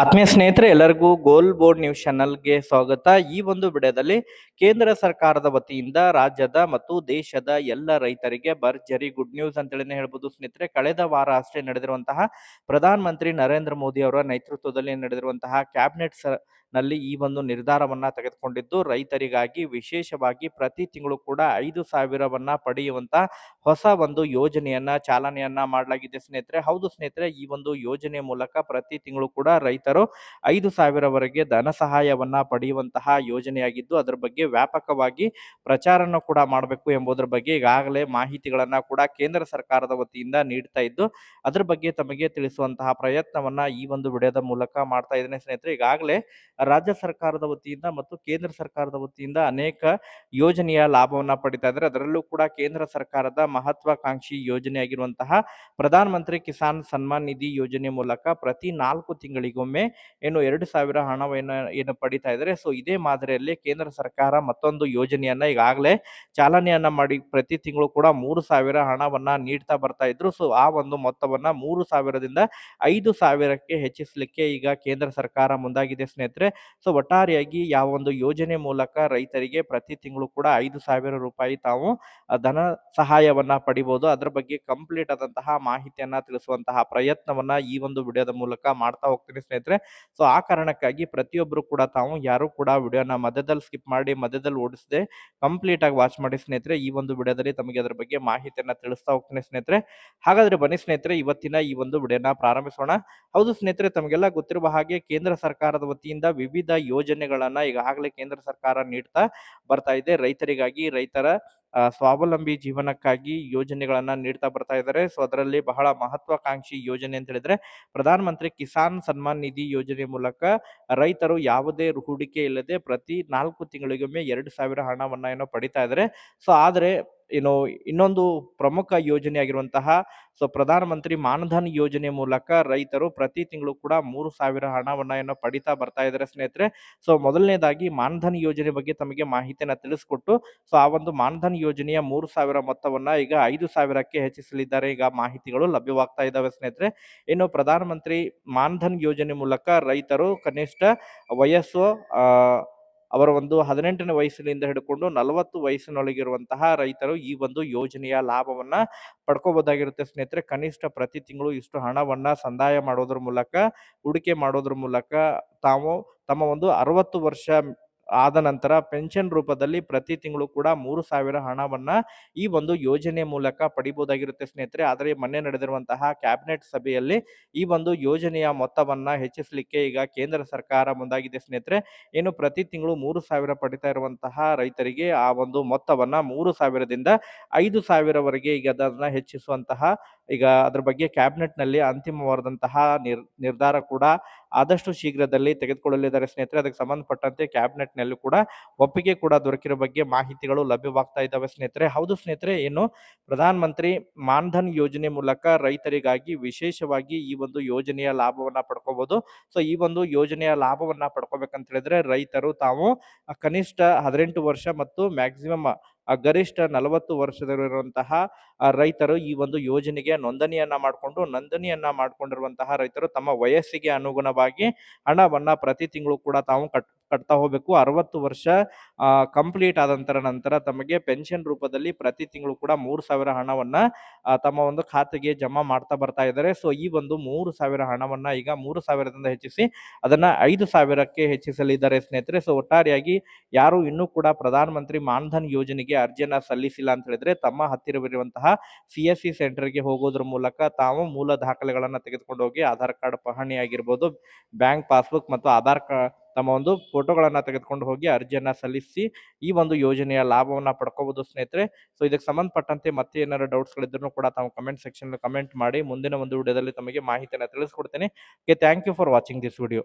ಆತ್ಮೀಯ ಸ್ನೇಹಿತರೆ, ಎಲ್ಲರಿಗೂ ಗೋಲ್ ಬೋರ್ಡ್ ನ್ಯೂಸ್ ಚಾನಲ್ಗೆ ಸ್ವಾಗತ. ಈ ಒಂದು ವಿಡಿಯೋದಲ್ಲಿ ಕೇಂದ್ರ ಸರ್ಕಾರದ ವತಿಯಿಂದ ರಾಜ್ಯದ ಮತ್ತು ದೇಶದ ಎಲ್ಲ ರೈತರಿಗೆ ಭರ್ಜರಿ ಗುಡ್ ನ್ಯೂಸ್ ಅಂತೇಳಿನೇ ಹೇಳ್ಬೋದು ಸ್ನೇಹಿತರೆ. ಕಳೆದ ವಾರ ಅಷ್ಟೇ ನಡೆದಿರುವಂತಹ ಪ್ರಧಾನಮಂತ್ರಿ ನರೇಂದ್ರ ಮೋದಿ ಅವರ ನೇತೃತ್ವದಲ್ಲಿ ನಡೆದಿರುವಂತಹ ಕ್ಯಾಬಿನೆಟ್ ನಲ್ಲಿ ಈ ಒಂದು ನಿರ್ಧಾರವನ್ನ ತೆಗೆದುಕೊಂಡಿದ್ದು, ರೈತರಿಗಾಗಿ ವಿಶೇಷವಾಗಿ ಪ್ರತಿ ತಿಂಗಳು ಕೂಡ ಐದು ಸಾವಿರವನ್ನ ಪಡೆಯುವಂತ ಹೊಸ ಒಂದು ಯೋಜನೆಯನ್ನ, ಚಾಲನೆಯನ್ನ ಮಾಡಲಾಗಿದೆ ಸ್ನೇಹಿತರೆ. ಹೌದು ಸ್ನೇಹಿತರೆ, ಈ ಒಂದು ಯೋಜನೆ ಮೂಲಕ ಪ್ರತಿ ತಿಂಗಳು ಕೂಡ ರೈತರು ಐದು ಸಾವಿರವರೆಗೆ ಧನ ಸಹಾಯವನ್ನ ಪಡೆಯುವಂತಹ ಯೋಜನೆಯಾಗಿದ್ದು, ಅದರ ಬಗ್ಗೆ ವ್ಯಾಪಕವಾಗಿ ಪ್ರಚಾರನ ಕೂಡ ಮಾಡಬೇಕು ಎಂಬುದರ ಬಗ್ಗೆ ಈಗಾಗಲೇ ಮಾಹಿತಿಗಳನ್ನ ಕೂಡ ಕೇಂದ್ರ ಸರ್ಕಾರದ ವತಿಯಿಂದ ನೀಡ್ತಾ ಇದ್ದು, ಅದರ ಬಗ್ಗೆ ತಮಗೆ ತಿಳಿಸುವಂತಹ ಪ್ರಯತ್ನವನ್ನ ಈ ಒಂದು ವಿಡಿಯೋದ ಮೂಲಕ ಮಾಡ್ತಾ ಇದ್ದೇನೆ ಸ್ನೇಹಿತರೆ. ಈಗಾಗಲೇ ರಾಜ್ಯ ಸರ್ಕಾರದ ವತಿಯಿಂದ ಮತ್ತು ಕೇಂದ್ರ ಸರ್ಕಾರದ ವತಿಯಿಂದ ಅನೇಕ ಯೋಜನೆಯ ಲಾಭವನ್ನ ಪಡಿತಾ ಇದ್ದಾರೆ. ಅದರಲ್ಲೂ ಕೂಡ ಕೇಂದ್ರ ಸರ್ಕಾರದ ಮಹತ್ವಾಕಾಂಕ್ಷಿ ಯೋಜನೆಯಾಗಿರುವಂತಹ ಪ್ರಧಾನ ಮಂತ್ರಿ ಕಿಸಾನ್ ಸನ್ಮಾನ್ ನಿಧಿ ಯೋಜನೆ ಮೂಲಕ ಪ್ರತಿ ನಾಲ್ಕು ತಿಂಗಳಿಗೊಮ್ಮೆ ಏನು ಎರಡು ಸಾವಿರ ಹಣವನ್ನು ಏನು ಪಡಿತಾ ಇದ್ದಾರೆ. ಸೊ, ಇದೇ ಮಾದರಿಯಲ್ಲಿ ಕೇಂದ್ರ ಸರ್ಕಾರ ಮತ್ತೊಂದು ಯೋಜನೆಯನ್ನ ಈಗಾಗಲೇ ಚಾಲನೆಯನ್ನ ಮಾಡಿ ಪ್ರತಿ ತಿಂಗಳು ಕೂಡ ಮೂರು ಸಾವಿರ ಹಣವನ್ನ ನೀಡ್ತಾ ಬರ್ತಾ ಇದ್ರು. ಸೊ, ಆ ಒಂದು ಮೊತ್ತವನ್ನ ಮೂರು ಸಾವಿರದಿಂದ ಐದು ಸಾವಿರಕ್ಕೆ ಹೆಚ್ಚಿಸಲಿಕ್ಕೆ ಈಗ ಕೇಂದ್ರ ಸರ್ಕಾರ ಮುಂದಾಗಿದೆ ಸ್ನೇಹಿತರೆ. ಸೊ ಒಟ್ಟಾರೆಯಾಗಿ ಯಾವ ಒಂದು ಯೋಜನೆ ಮೂಲಕ ರೈತರಿಗೆ ಪ್ರತಿ ತಿಂಗಳು ಕೂಡ ಐದು ಸಾವಿರ ರೂಪಾಯಿ ತಾವು ಧನ ಸಹಾಯವನ್ನ ಪಡಿಬಹುದು ಅದರ ಬಗ್ಗೆ ಕಂಪ್ಲೀಟ್ ಆದಂತಹ ಮಾಹಿತಿಯನ್ನ ತಿಳಿಸುವಂತಹ ಪ್ರಯತ್ನವನ್ನ ಈ ಒಂದು ವಿಡಿಯೋದ ಮೂಲಕ ಮಾಡ್ತಾ ಹೋಗ್ತೀನಿ ಸ್ನೇಹಿತರೆ. ಸೊ ಆ ಕಾರಣಕ್ಕಾಗಿ ಪ್ರತಿಯೊಬ್ಬರು ಕೂಡ ತಾವು, ಯಾರು ಕೂಡ ವಿಡಿಯೋನ ಮಧ್ಯದಲ್ಲಿ ಸ್ಕಿಪ್ ಮಾಡಿ, ಮಧ್ಯದಲ್ಲಿ ಓಡಿಸದೆ ಕಂಪ್ಲೀಟ್ ಆಗಿ ವಾಚ್ ಮಾಡಿ ಸ್ನೇಹಿತರೆ. ಈ ಒಂದು ವಿಡಿಯೋದಲ್ಲಿ ತಮಗೆ ಅದರ ಬಗ್ಗೆ ಮಾಹಿತಿಯನ್ನ ತಿಳಿಸ್ತಾ ಹೋಗ್ತೀನಿ ಸ್ನೇಹಿತರೆ. ಹಾಗಾದ್ರೆ ಬನ್ನಿ ಸ್ನೇಹಿತರೆ, ಇವತ್ತಿನ ಈ ಒಂದು ವಿಡಿಯೋನ ಪ್ರಾರಂಭಿಸೋಣ. ಹೌದು ಸ್ನೇಹಿತರೆ, ತಮಗೆಲ್ಲ ಗೊತ್ತಿರುವ ಹಾಗೆ ಕೇಂದ್ರ ಸರ್ಕಾರದ ವತಿಯಿಂದ ವಿವಿಧ ಯೋಜನೆಗಳನ್ನ ಈಗಾಗಲೇ ಕೇಂದ್ರ ಸರ್ಕಾರ ನೀಡ್ತಾ ಬರ್ತಾ ಇದೆ. ರೈತರಿಗಾಗಿ, ರೈತರ ಸ್ವಾವಲಂಬಿ ಜೀವನಕ್ಕಾಗಿ ಯೋಜನೆಗಳನ್ನ ನೀಡ್ತಾ ಬರ್ತಾ ಇದ್ದಾರೆ. ಸೊ, ಅದರಲ್ಲಿ ಬಹಳ ಮಹತ್ವಾಕಾಂಕ್ಷಿ ಯೋಜನೆ ಅಂತ ಹೇಳಿದ್ರೆ ಪ್ರಧಾನ ಮಂತ್ರಿ ಕಿಸಾನ್ ಸನ್ಮಾನ್ ನಿಧಿ ಯೋಜನೆ ಮೂಲಕ ರೈತರು ಯಾವುದೇ ಹೂಡಿಕೆ ಇಲ್ಲದೆ ಪ್ರತಿ ನಾಲ್ಕು ತಿಂಗಳಿಗೊಮ್ಮೆ ಎರಡು ಸಾವಿರ ಹಣವನ್ನ ಏನೋ ಪಡಿತಾ ಇದ್ದಾರೆ. ಸೊ, ಆದ್ರೆ ಏನು ಇನ್ನೊಂದು ಪ್ರಮುಖ ಯೋಜನೆ ಆಗಿರುವಂತಹ ಸೊ ಪ್ರಧಾನ ಮಂತ್ರಿ ಮಾನಧನ್ ಯೋಜನೆ ಮೂಲಕ ರೈತರು ಪ್ರತಿ ತಿಂಗಳು ಕೂಡ ಮೂರು ಸಾವಿರ ಹಣವನ್ನು ಏನು ಪಡಿತಾ ಬರ್ತಾ ಇದ್ದಾರೆ ಸ್ನೇಹಿತರೆ. ಸೊ ಮೊದಲನೇದಾಗಿ ಮಾನಧನ್ ಯೋಜನೆ ಬಗ್ಗೆ ತಮಗೆ ಮಾಹಿತಿಯನ್ನು ತಿಳಿಸ್ಕೊಟ್ಟು ಸೊ ಆ ಒಂದು ಮಾನಧನ್ ಯೋಜನೆಯ ಮೂರು ಸಾವಿರ ಮೊತ್ತವನ್ನ ಈಗ ಐದು ಸಾವಿರಕ್ಕೆ ಹೆಚ್ಚಿಸಲಿದ್ದಾರೆ. ಈಗ ಮಾಹಿತಿಗಳು ಲಭ್ಯವಾಗ್ತಾ ಇದ್ದಾವೆ ಸ್ನೇಹಿತರೆ. ಇನ್ನು ಪ್ರಧಾನಮಂತ್ರಿ ಮಾನಧನ್ ಯೋಜನೆ ಮೂಲಕ ರೈತರು ಕನಿಷ್ಠ ವಯಸ್ಸು ಅವರ ಒಂದು ಹದಿನೆಂಟನೇ ವಯಸ್ಸಿನಿಂದ ಹಿಡ್ಕೊಂಡು ನಲವತ್ತು ವಯಸ್ಸಿನೊಳಗಿರುವಂತಹ ರೈತರು ಈ ಒಂದು ಯೋಜನೆಯ ಲಾಭವನ್ನ ಪಡ್ಕೋಬಹುದಾಗಿರುತ್ತೆ ಸ್ನೇಹಿತರೆ. ಕನಿಷ್ಠ ಪ್ರತಿ ತಿಂಗಳು ಇಷ್ಟು ಹಣವನ್ನ ಸಂದಾಯ ಮಾಡೋದ್ರ ಮೂಲಕ, ಹೂಡಿಕೆ ಮಾಡೋದ್ರ ಮೂಲಕ ತಾವು ತಮ್ಮ ಒಂದು ಅರವತ್ತು ವರ್ಷ ಆದ ನಂತರ ಪೆನ್ಷನ್ ರೂಪದಲ್ಲಿ ಪ್ರತಿ ತಿಂಗಳು ಕೂಡ ಮೂರು ಸಾವಿರ ಹಣವನ್ನ ಈ ಒಂದು ಯೋಜನೆ ಮೂಲಕ ಪಡಿಬಹುದಾಗಿರುತ್ತೆ ಸ್ನೇಹಿತರೆ. ಆದರೆ ಮೊನ್ನೆ ನಡೆದಿರುವಂತಹ ಕ್ಯಾಬಿನೆಟ್ ಸಭೆಯಲ್ಲಿ ಈ ಒಂದು ಯೋಜನೆಯ ಮೊತ್ತವನ್ನ ಹೆಚ್ಚಿಸಲಿಕ್ಕೆ ಈಗ ಕೇಂದ್ರ ಸರ್ಕಾರ ಮುಂದಾಗಿದೆ ಸ್ನೇಹಿತರೆ. ಏನು ಪ್ರತಿ ತಿಂಗಳು ಮೂರು ಸಾವಿರ ಪಡಿತಾ ಇರುವಂತಹ ರೈತರಿಗೆ ಆ ಒಂದು ಮೊತ್ತವನ್ನ ಮೂರು ಸಾವಿರದಿಂದ ಐದು ಸಾವಿರವರೆಗೆ ಈಗ ಅದನ್ನ ಹೆಚ್ಚಿಸುವಂತಹ ಈಗ ಅದ್ರ ಬಗ್ಗೆ ಕ್ಯಾಬಿನೆಟ್ನಲ್ಲಿ ಅಂತಿಮವಾದಂತಹ ನಿರ್, ನಿರ್ಧಾರ ಕೂಡ ಆದಷ್ಟು ಶೀಘ್ರದಲ್ಲಿ ತೆಗೆದುಕೊಳ್ಳಲಿದ್ದಾರೆ. ಸ್ನೇಹಿತರೆ, ಅದಕ್ಕೆ ಸಂಬಂಧಪಟ್ಟಂತೆ ಕ್ಯಾಬಿನೆಟ್ನಲ್ಲಿ ಕೂಡ ಒಪ್ಪಿಗೆ ಕೂಡ ದೊರಕಿರೋ ಬಗ್ಗೆ ಮಾಹಿತಿಗಳು ಲಭ್ಯವಾಗ್ತಾ ಇದ್ದಾವೆ. ಸ್ನೇಹಿತರೆ, ಹೌದು ಸ್ನೇಹಿತರೆ, ಏನು ಪ್ರಧಾನ ಮಂತ್ರಿ ಮಾನ್ಧನ್ ಯೋಜನೆ ಮೂಲಕ ರೈತರಿಗಾಗಿ ವಿಶೇಷವಾಗಿ ಈ ಒಂದು ಯೋಜನೆಯ ಲಾಭವನ್ನ ಪಡ್ಕೋಬಹುದು ಸೊ, ಈ ಒಂದು ಯೋಜನೆಯ ಲಾಭವನ್ನ ಪಡ್ಕೋಬೇಕಂತ ಹೇಳಿದ್ರೆ ರೈತರು ತಾವು ಕನಿಷ್ಠ ಹದಿನೆಂಟು ವರ್ಷ ಮತ್ತು ಮ್ಯಾಕ್ಸಿಮಮ್ ಗರಿಷ್ಠ ನಲವತ್ತು ವರ್ಷದಲ್ಲಿರುವಂತಹ ಆ, ರೈತರು ಈ ಒಂದು ಯೋಜನೆಗೆ ನೋಂದಣಿಯನ್ನ ಮಾಡಿಕೊಂಡು ನೋಂದಣಿಯನ್ನ ಮಾಡಿಕೊಂಡಿರುವಂತಹ ರೈತರು ತಮ್ಮ ವಯಸ್ಸಿಗೆ ಅನುಗುಣವಾಗಿ ಹಣವನ್ನ ಪ್ರತಿ ತಿಂಗಳು ಕೂಡ ತಾವು ಕಟ್ ಕಟ್ತಾ ಹೋಗ್ಬೇಕು. ಅರವತ್ತು ವರ್ಷ ಕಂಪ್ಲೀಟ್ ಆದ ನಂತರ ತಮಗೆ ಪೆನ್ಷನ್ ರೂಪದಲ್ಲಿ ಪ್ರತಿ ತಿಂಗಳು ಕೂಡ ಮೂರು ಸಾವಿರ ಹಣವನ್ನ ತಮ್ಮ ಒಂದು ಖಾತೆಗೆ ಜಮಾ ಮಾಡ್ತಾ ಬರ್ತಾ ಇದ್ದಾರೆ. ಸೊ, ಈ ಒಂದು ಮೂರು ಸಾವಿರ ಹಣವನ್ನ ಈಗ ಮೂರು ಸಾವಿರದಿಂದ ಹೆಚ್ಚಿಸಿ ಅದನ್ನ ಐದು ಸಾವಿರಕ್ಕೆ ಹೆಚ್ಚಿಸಲಿದ್ದಾರೆ ಸ್ನೇಹಿತರೆ. ಸೊ, ಒಟ್ಟಾರೆಯಾಗಿ ಯಾರು ಇನ್ನೂ ಕೂಡ ಪ್ರಧಾನ ಮಂತ್ರಿ ಮಾನ್ಧನ್ ಯೋಜನೆಗೆ ಅರ್ಜಿಯನ್ನ ಸಲ್ಲಿಸಿಲ್ಲ ಅಂತ ಹೇಳಿದ್ರೆ ತಮ್ಮ ಹತ್ತಿರವಿರುವಂತಹ ಸಿ ಎಸ್ ಸಿ ಸೆಂಟರ್ಗೆ ಹೋಗೋದ್ರ ಮೂಲಕ ತಾವು ಮೂಲ ದಾಖಲೆಗಳನ್ನ ತೆಗೆದುಕೊಂಡು ಹೋಗಿ ಆಧಾರ್ ಕಾರ್ಡ್ ಪಹಣಿ ಆಗಿರ್ಬೋದು, ಬ್ಯಾಂಕ್ ಪಾಸ್ಬುಕ್ ಮತ್ತು ಆಧಾರ್ ಕಾರ್ಡ್ ತಮ್ಮ ಒಂದು ಫೋಟೋಗಳನ್ನು ತೆಗೆದುಕೊಂಡು ಹೋಗಿ ಅರ್ಜಿಯನ್ನು ಸಲ್ಲಿಸಿ ಈ ಒಂದು ಯೋಜನೆಯ ಲಾಭವನ್ನು ಪಡ್ಕೋಬಹುದು ಸ್ನೇಹಿತರೆ. ಸೊ ಇದಕ್ಕೆ ಸಂಬಂಧಪಟ್ಟಂತೆ ಮತ್ತೆ ಏನಾದ್ರು ಡೌಟ್ಸ್ಗಳಿದ್ರು ಕೂಡ ತಾವು ಕಮೆಂಟ್ ಸೆಕ್ಷನ್ ಕಮೆಂಟ್ ಮಾಡಿ ಮುಂದಿನ ಒಂದು ವಿಡಿಯೋದಲ್ಲಿ ತಮಗೆ ಮಾಹಿತಿಯನ್ನು ತಿಳಿಸ್ಕೊಡ್ತೇನೆ. Okay thank you for watching this video